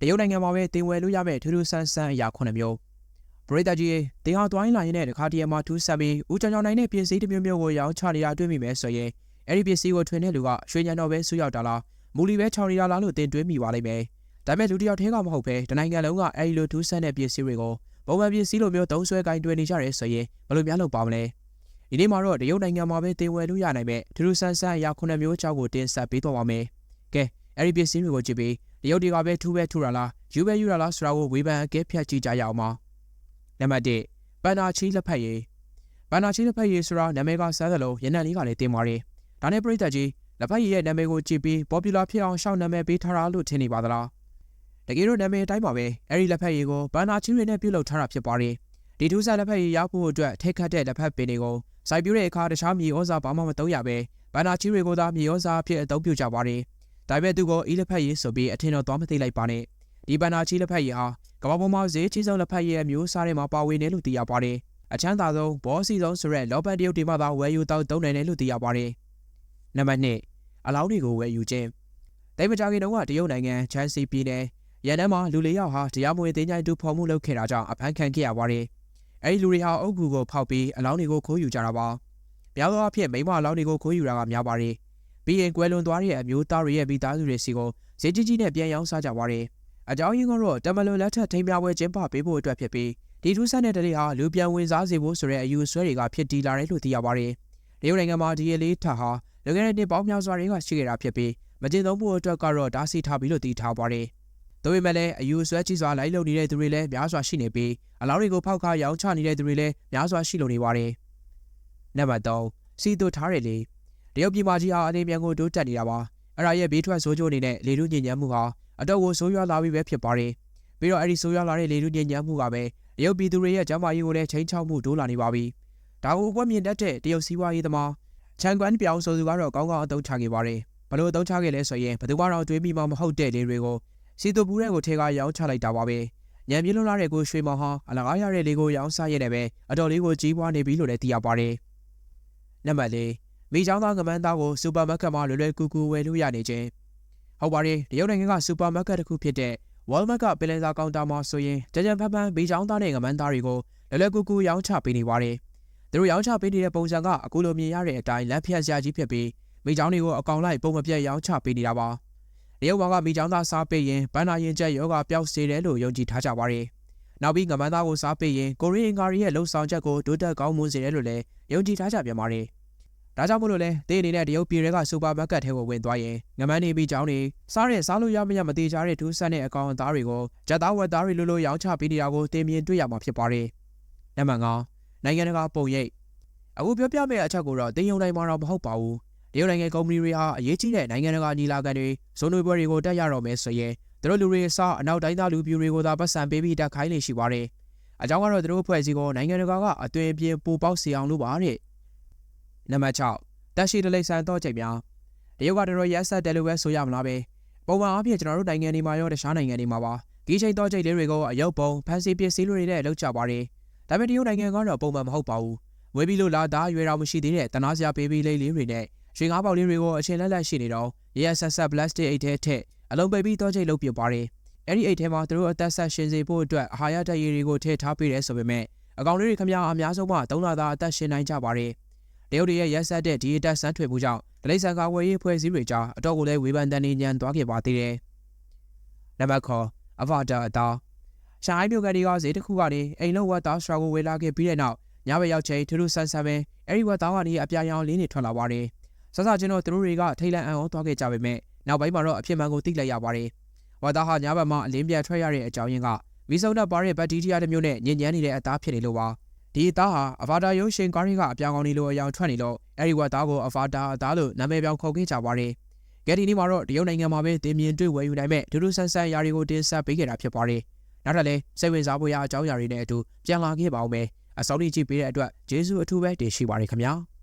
တရုတ်နိုင်ငံမှာပဲတင်ဝယ်လို့ရမယ့်ထူးထူးဆန်းဆန်းအရာ9မျိုးပရိသတ်ကြီးရေတင်ဟာတွိုင်းလာရင်တဲ့တခါတည်းမှာထူးဆန်းပြီးဦးကြောင်ကြောင်နိုင်တဲ့ပစ္စည်းတစ်မျိုးမျိုးကိုရောင်းချနေတာတွေ့မိမယ်ဆိုရင်အဲ့ဒီပစ္စည်းကိုထွင်တဲ့လူကရွှေညံတော့ပဲဆူရောက်တာလားမူလီပဲချောင်နေတာလားလို့တင်တွေးမိပါလိမ့်မယ်ဒါပေမဲ့လူတစ်ယောက်တည်းကမဟုတ်ပဲတနိုင်ငံလုံးကအဲ့ဒီလိုထူးဆန်းတဲ့ပစ္စည်းတွေကိုပုံမှန်ပစ္စည်းလိုမျိုးသုံးဆွဲကင်တွယ်နေကြရဲဆိုရင်ဘယ်လိုများလုပ်ပါမလဲဒီနေ့မှာတော့တရုတ်နိုင်ငံမှာပဲတင်ဝယ်လို့ရနိုင်မဲ့ထူးထူးဆန်းဆန်းအရာ9မျိုးအကြောင်းကိုတင်ဆက်ပေးသွားပါမယ်ကဲအဲ့ဒီပစ္စည်းတွေကိုကြည့်ပြီးတ ရုတ်တွေကပဲထူးပဲထူတာလားယူပဲယူတာလားဆိုတာကိုဝေဖန်အကဲဖြတ်ကြည့်ကြရအောင်ပါနံပါတ်1ပန်နာချီလက်ဖက်ရည်ပန်နာချီလက်ဖက်ရည်ဆိုတာနာမည်ကစမ်းသလိုရနံလေးကလည်းတင်ပါတယ်ဒါနဲ့ပြည်သက်ကြီးလက်ဖက်ရည်ရဲ့နာမည်ကိုကြည့်ပြီး popular ဖြစ်အောင်ရှောက်နာမည်ပေးထားတာလို့ထင်နေပါသလားတကယ်တော့နာမည်အတိုင်းပါပဲအဲ့ဒီလက်ဖက်ရည်ကိုပန်နာချီတွေနဲ့ပြုလုပ်ထားတာဖြစ်ပါတယ်ဒီထူးဆန်းလက်ဖက်ရည်ရဖို့အတွက်ထိတ်ခတ်တဲ့လက်ဖက်ပင်တွေကိုစိုက်ပျိုးတဲ့အခါတခြားမြေဩဇာဘာမှမသုံးရပဲပန်နာချီတွေကိုသာမြေဩဇာအဖြစ်အသုံးပြုကြပါတယ် ဒါပေမဲ့သူကဤလက်ဖက်ရည်ဆိုပြီးအထင်တော်သွားမသိလိုက်ပါနဲ့ဒီပန်နာချီလက်ဖက်ရည်ဟာကမ္ဘာပေါ်မှာဈေးကြီးဆုံးလက်ဖက်ရည်ရဲ့မျိုးစားတွေမှာပါဝင်တယ်လို့သိရပါတယ်အချမ်းသာဆုံးဘောစီဆုံးဆိုရက်လောဘတ်တရုတ်တွေမှသာဝယ်ယူတောက်သုံးနိုင်တယ်လို့သိရပါတယ်နံပါတ်2အလောင်းတွေကိုဝယ်ယူခြင်းတိတ်မကြခင်တုန်းကတရုတ်နိုင်ငံချန်စီပြည်နယ်ရန်တန်းမှာလူလေးယောက်ဟာတရားမဝင်တင်းကြိုင်တူဖော်မှုလုပ်ခဲ့တာကြောင့်အဖမ်းခံခဲ့ရပါတယ်အဲဒီလူတွေဟာအုတ်ဂူကိုဖောက်ပြီးအလောင်းတွေကိုခိုးယူကြတာပါပြောင်းသောအဖြစ်မိမအလောင်းတွေကိုခိုးယူတာကများပါတယ် ပြီးရင်ကွယ်လွန်သွားတဲ့အမျိုးသားတွေရဲ့မိသားစုတွေစီကိုဈေးကြီးကြီးနဲ့ပြန်ရောင်းစားကြပါတယ်အကြောင်းရင်းကတော့တမလွန်လက်ထက်ထိမ်းမြပွဲကျင်းပပေးဖို့အတွက်ဖြစ်ပြီးဒီထူးဆန်းတဲ့တလေးဟာလူပြန်ဝင်စားစေဖို့ဆိုတဲ့အယူဆွဲတွေကဖြစ်တည်လာတယ်လို့သိရပါတယ်။တရုတ်နိုင်ငံမှာဒီရလေးထဟာလွန်ခဲ့တဲ့နှစ်ပေါင်းများစွာတွေကရှိခဲ့တာဖြစ်ပြီးမကျင်သုံးဖို့အတွက်ကတော့ဓာတ်စီထားပြီးလို့တည်ထားပါတယ်။ဒါပေမဲ့လည်းအယူဆွဲကြီးစွာလိုက်လုံနေတဲ့သူတွေလည်းများစွာရှိနေပြီးအလောင်းတွေကိုဖောက်ခါရောင်းချနေတဲ့သူတွေလည်းများစွာရှိလို့နေပါတယ်။နံပါတ်3စီတူထားရလေ တရုတ်ပြည်မကြီးဟာအနေမြန်ကိုတိုးတက်နေတာပါ။အဲ့ဒါရဲ့ဘေးထွက်ဆိုးကျိုးအနေနဲ့လေလူညဉ့်ညမ်းမှုဟာအတော့ကိုဆိုးရွားလာပြီးပဲဖြစ်ပါတယ်။ပြီးတော့အဲ့ဒီဆိုးရွားလာတဲ့လေလူညဉ့်ညမ်းမှုကပဲတရုတ်ပြည်သူတွေရဲ့ကျန်းမာရေးကိုလည်းချိန်ချောက်မှုတိုးလာနေပါပြီ။ဒါကိုအကွက်မြင်တတ်တဲ့တရုတ်စီးပွားရေးသမားချန်ကွမ်ပြောင်ဆိုသူကတော့ကောင်းကောင်းအသုံးချခဲ့ပါတယ်။ဘလို့အသုံးချခဲ့လဲဆိုရင်ဘယ်သူမှတော့တွေးမိမှမဟုတ်တဲ့လေတွေကိုစီတူပူတဲ့ကိုထဲကရောင်းချလိုက်တာပါပဲ။ညံပြင်းလွန်းလာတဲ့ကိုရွှေမောင်ဟာအလကားရတဲ့လေကိုရောင်းစားရတဲ့ပဲအတော်လေးကိုကြီးပွားနေပြီလို့လည်းသိရပါတယ်။နံပါတ်၄ မိချောင်းသားငမန်းသားကိုစူပါမားကတ်မှာလွယ်လွယ်ကူကူဝယ်လို့ရနေခြင်းဟုတ်ပါတယ်တရုတ်နိုင်ငံကစူပါမားကတ်တစ်ခုဖြစ်တဲ့ Walmart ကပင်လယ်စာကောင်တာမှာဆိုရင်ကြကြဖန်ဖန်ဘေးချောင်းသားနဲ့ငမန်းသားတွေကိုလွယ်လွယ်ကူကူရောင်းချပေးနေပါတယ်။သူတို့ရောင်းချပေးနေတဲ့ပုံစံကအခုလိုမြင်ရတဲ့အတိုင်းလက်ဖျက်စရာကြီးဖြစ်ပြီးမိချောင်းတွေကိုအကောင်လိုက်ပုံမပြတ်ရောင်းချပေးနေတာပါ။တရုတ်ဘောင်ကမိချောင်းသားစားပေးရင်ဘန်းနာရင်ကျက်ယောဂပျောက်စေတယ်လို့ယုံကြည်ထားကြပါတယ်။နောက်ပြီးငမန်းသားကိုစားပေးရင်ကိုရီးအင်္ဂါရီရဲ့လှုပ်ဆောင်ချက်ကိုတိုးတက်ကောင်းမွန်စေတယ်လို့လည်းယုံကြည်ထားကြပြန်ပါတယ်။ ဒါကြောင့်မို့လို့လဲတေးအနေနဲ့တရုတ်ပြည်တွေကစူပါမားကတ်ထဲကိုဝင်သွားရင်ငမန်းနေပြီးကြောင်းနေစားတဲ့စားလို့ရမရမသေးကြတဲ့ဒူးဆန်တဲ့အကောင်အသားတွေကိုဂျက်သားဝက်သားတွေလိုလိုရောင်းချပေးနေတာကိုတင်မြင်တွေ့ရမှာဖြစ်ပါတယ်။နံပါတ်5နိုင်ငံတကာပုံရိပ်အခုပြောပြမယ့်အချက်ကိုတော့တင်ယုံတိုင်းမှာတော့မဟုတ်ပါဘူး။တရုတ်နိုင်ငံကုမ္ပဏီတွေဟာအရေးကြီးတဲ့နိုင်ငံတကာညီလာခံတွေဇုံတွေပွဲတွေကိုတက်ရတော့မယ်ဆိုရင်သူတို့လူတွေအစားအနောက်တိုင်းသားလူပြူတွေကိုသာပတ်စံပေးပြီးတက်ခိုင်းနေရှိပါတယ်။အကြောင်းကတော့သူတို့ဖွဲ့စည်းကိုနိုင်ငံတကာကအသွင်အပြင်ပူပေါက်စီအောင်လို့ပါတဲ့။ နံပါတ်6တက်ရှိတလိဆန်တော့ချိန်များတရုတ်ကတော်ရက်ဆက်တယ်လို့ပဲဆိုရမလားပဲ။ပုံမှန်အားဖြင့်ကျွန်တော်တို့နိုင်ငံတွေမှာရောတခြားနိုင်ငံတွေမှာပါဒီချိန်တော့ချိန်လေးတွေကိုအယုတ်ပုံဖန်စီပစ္စည်းတွေနဲ့လောက်ကြပါတယ်။ဒါပေမဲ့တရုတ်နိုင်ငံကတော့ပုံမှန်မဟုတ်ပါဘူး။ဝေးပြီးလို့လာသားရွယ်တော်မရှိသေးတဲ့တနာစရာပေးပြီးလေးလေးတွေနဲ့ရွှေငါးပေါက်လေးတွေကိုအချင်းလက်လက်ရှိနေတော့ရရဆက်ဆက်ပလတ်စတစ်အိတ်ထဲထည့်အလုံးပိတ်ပြီးတော့ချိန်လုပ်ပြပါတယ်။အဲ့ဒီအိတ်ထဲမှာသူတို့အသက်ဆက်ရှင်စေဖို့အတွက်အာဟာရဓာတ်ရည်တွေကိုထည့်ထားပေးတယ်ဆိုပေမဲ့အကောင်လေးတွေခမရအများဆုံးမှသုံးလာသားအသက်ရှင်နိုင်ကြပါတယ်။ တရုတ်တွေရဲ့ရက်ဆက်တဲ့ဒီအတက်ဆန်းထွေမှုကြောင့်ဒလိဆန်ကာဝယ်ရေးဖွဲ့စည်းတွေကြားအတော့ကိုလည်းဝေဖန်တန်နေညံသွားခဲ့ပါသေးတယ်။နံပါတ်9အဖာတာအသားရှာအိုင်းမြို့ကလေးကဈေးတစ်ခုကနေအိမ်လုံးဝတ်သားစရာကိုဝေလာခဲ့ပြီးတဲ့နောက်ညဘက်ရောက်ချိန်ထူးထူးဆန်းဆန်းပဲအဲ့ဒီဝတ်သားကနေအပြာရောင်လေးနေထွက်လာပါတယ်။ဆဆချင်းတော့သူတို့တွေကထိတ်လန့်အံ့ဩသွားခဲ့ကြပေမဲ့နောက်ပိုင်းမှာတော့အဖြစ်မှန်ကိုသိလိုက်ရပါတယ်။ဝတ်သားဟာညဘက်မှာအလင်းပြတ်ထွက်ရတဲ့အကြောင်းရင်းကမီဆုံနဲ့ပါတဲ့ဘက်တီးရီးယားတစ်မျိုးနဲ့ညဉ့်ညမ်းနေတဲ့အသားဖြစ်နေလို့ပါ။ ဒီအသားဟာအဗာတာရုပ်ရှင်ကားတွေကအပြောင်ကောင်းနေလို့အယောင်ထွက်နေလို့အဲ့ဒီဝတ်သားကိုအဗာတာအသားလို့နာမည်ပြောင်းခေါ်ခဲ့ကြပါတယ်။ကယ်ဒီနီမှာတော့တရုတ်နိုင်ငံမှာပဲတင်မြင်တွေ့ဝယ်ယူနိုင်မဲ့ဒူးဒူးဆန်းဆန်းຢာတွေကိုတင်ဆက်ပေးခဲ့တာဖြစ်ပါတယ်။နောက်ထပ်လည်းစိတ်ဝင်စားဖို့ရအကြောင်းအရာတွေနဲ့အတူပြန်လာခဲ့ပါဦးမယ်။အစောင့်ကြည့်ပေးတဲ့အတွက်ကျေးဇူးအထူးပဲတင်ရှိပါရခင်ဗျာ။